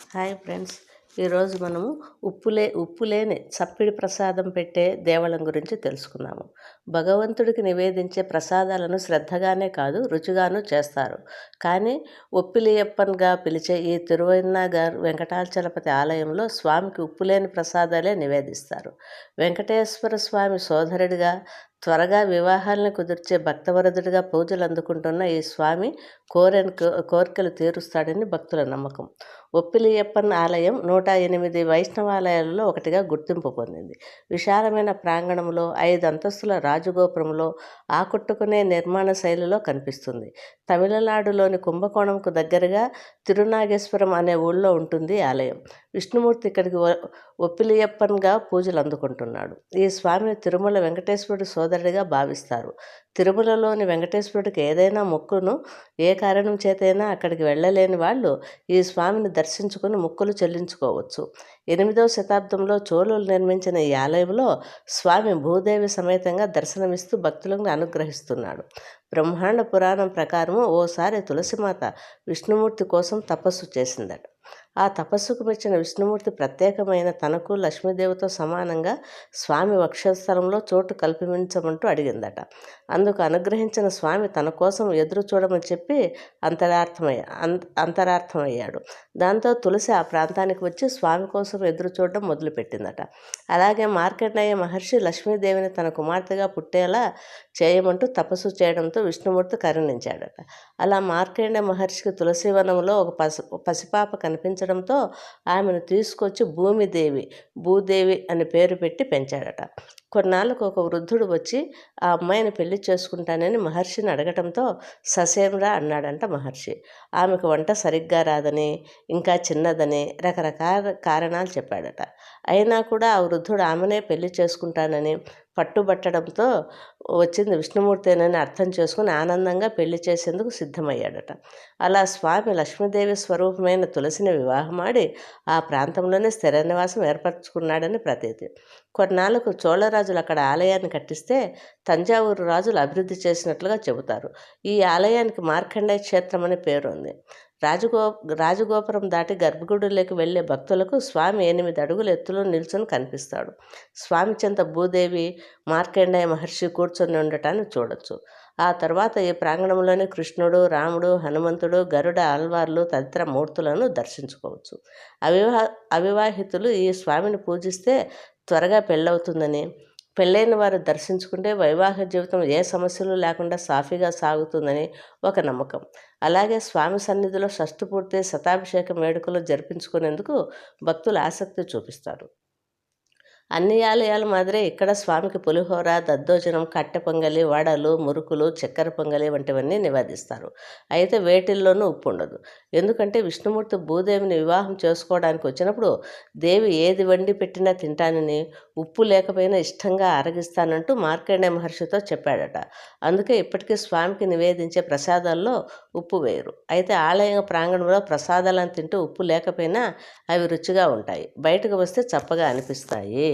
Hi friends. ఈరోజు మనము ఉప్పులే ఉప్పు లేని చప్పిడి ప్రసాదం పెట్టే దేవళం గురించి తెలుసుకుందాము. భగవంతుడికి నివేదించే ప్రసాదాలను శ్రద్ధగానే కాదు రుచిగాను చేస్తారు. కానీ ఒప్పిలియప్పన్గా పిలిచే ఈ తిరువన్నాగర్ వెంకటాచలపతి ఆలయంలో స్వామికి ఉప్పులేని ప్రసాదాలే నివేదిస్తారు. వెంకటేశ్వర స్వామి సోదరుడిగా త్వరగా వివాహాలను కుదిర్చే భక్తవరదుడిగా పూజలు అందుకుంటున్న ఈ స్వామి కోరని కోరికలు తీరుస్తాడని భక్తుల నమ్మకం. ఒప్పిలియప్పన్ ఆలయం నూట ఎనిమిది వైష్ణవాలయాలలో ఒకటిగా గుర్తింపు పొందింది. విశాలమైన ప్రాంగణంలో ఐదు అంతస్తుల రాజగోపురంలో ఆకట్టుకునే నిర్మాణ శైలిలో కనిపిస్తుంది. తమిళనాడులోని కుంభకోణంకు దగ్గరగా తిరునాగేశ్వరం అనే ఊళ్ళో ఉంటుంది ఆలయం. విష్ణుమూర్తి ఇక్కడికి ఒప్పిలియప్పన్గా పూజలు అందుకుంటున్నాడు. ఈ స్వామిని తిరుమల వెంకటేశ్వరుడు సోదరుడిగా భావిస్తారు. తిరుమలలోని వెంకటేశ్వరుడికి ఏదైనా మొక్కును ఏ కారణం చేతైనా అక్కడికి వెళ్ళలేని వాళ్ళు ఈ స్వామిని దర్శించుకుని మొక్కులు చెల్లించుకోవచ్చు. ఎనిమిదవ శతాబ్దంలో చోళులు నిర్మించిన ఈ ఆలయంలో స్వామి భూదేవి సమేతంగా దర్శనమిస్తూ భక్తులను అనుగ్రహిస్తున్నాడు. బ్రహ్మాండ పురాణం ప్రకారము ఓసారి తులసిమాత విష్ణుమూర్తి కోసం తపస్సు చేసిందట. ఆ తపస్సుకు మెచ్చిన విష్ణుమూర్తి ప్రత్యేకమైన తనకు లక్ష్మీదేవితో సమానంగా స్వామి వక్షస్థలంలో చోటు కల్పించమంటూ అడిగిందట. అందుకు అనుగ్రహించిన స్వామి తన కోసం ఎదురు చూడమని చెప్పి అంతరార్థమయ్య అంతరార్థమయ్యాడు. దాంతో తులసి ఆ ప్రాంతానికి వచ్చి స్వామి కోసం ఎదురు చూడడం మొదలుపెట్టిందట. అలాగే మార్కండేయ మహర్షి లక్ష్మీదేవిని తన కుమార్తెగా పుట్టేలా చేయమంటూ తపస్సు చేయడంతో విష్ణుమూర్తి కరుణించాడట. అలా మార్కండే మహర్షికి తులసివనంలో ఒక పసి పసిపాప కనిపించడంతో ఆమెను తీసుకొచ్చి భూమిదేవి భూదేవి అని పేరు పెట్టి పెంచాడట. కొన్నాళ్ళకు ఒక వృద్ధుడు వచ్చి ఆ అమ్మాయిని పెళ్ళి చేసుకుంటానని మహర్షిని అడగటంతో ససేమ్రా అన్నాడంట మహర్షి. ఆమెకు వంట సరిగ్గా రాదని ఇంకా చిన్నదని రకరకాల కారణాలు చెప్పాడట. అయినా కూడా ఆ వృద్ధుడు ఆమెనే పెళ్ళి చేసుకుంటానని పట్టుబట్టడంతో వచ్చింది విష్ణుమూర్తేనని అర్థం చేసుకుని ఆనందంగా పెళ్ళి చేసేందుకు సిద్ధమయ్యాడట. అలా స్వామి లక్ష్మీదేవి స్వరూపమైన తులసిని వివాహమాడి ఆ ప్రాంతంలోనే స్థిర నివాసం ఏర్పరచుకున్నాడని ప్రతీతి. కొన్నాళ్ళకు చోళరాజులు అక్కడ ఆలయాన్ని కట్టిస్తే తంజావూరు రాజులు అభివృద్ధి చేసినట్లుగా చెబుతారు. ఈ ఆలయానికి మార్కండేయ క్షేత్రం అనే పేరు ఉంది రాజగో రాజగోపురం దాటి గర్భగుడిలోకి వెళ్ళే భక్తులకు స్వామి ఎనిమిది అడుగుల ఎత్తులో నిల్చొని కనిపిస్తాడు. స్వామి చెంత భూదేవి మార్కండేయ మహర్షి కూర్చొని కూర్చొని ఉండటాన్ని చూడొచ్చు. ఆ తర్వాత ఈ ప్రాంగణంలోని కృష్ణుడు రాముడు హనుమంతుడు గరుడ ఆల్వార్లు తదితర మూర్తులను దర్శించుకోవచ్చు. అవివా అవివాహితులు ఈ స్వామిని పూజిస్తే త్వరగా పెళ్ళవుతుందని. పెళ్ళైన వారు దర్శించుకుంటే వైవాహిక జీవితం ఏ సమస్యలు లేకుండా సాఫీగా సాగుతుందని ఒక నమ్మకం. అలాగే స్వామి సన్నిధిలో షష్ఠపూర్తి శతాభిషేకం వేడుకలు జరిపించుకునేందుకు భక్తులు ఆసక్తి చూపిస్తారు. అన్ని ఆలయాల మాదిరే ఇక్కడ స్వామికి పులిహోర దద్దోజనం కట్టె పొంగలి వడలు మురుకులు చక్కెర పొంగలి వంటివన్నీ నివేదిస్తారు. అయితే వేటిల్లోనూ ఉప్పు ఉండదు ఎందుకంటే విష్ణుమూర్తి భూదేవిని వివాహం చేసుకోవడానికి వచ్చినప్పుడు దేవి ఏది వండి పెట్టినా తింటానని ఉప్పు లేకపోయినా ఇష్టంగా అరగిస్తానంటూ మార్కండే మహర్షితో చెప్పాడట. అందుకే ఇప్పటికీ స్వామికి నివేదించే ప్రసాదాల్లో ఉప్పు వేయరు. అయితే ఆలయ ప్రాంగణంలో ప్రసాదాలను తింటూ ఉప్పు లేకపోయినా అవి రుచిగా ఉంటాయి. బయటకు వస్తే చప్పగా అనిపిస్తాయి.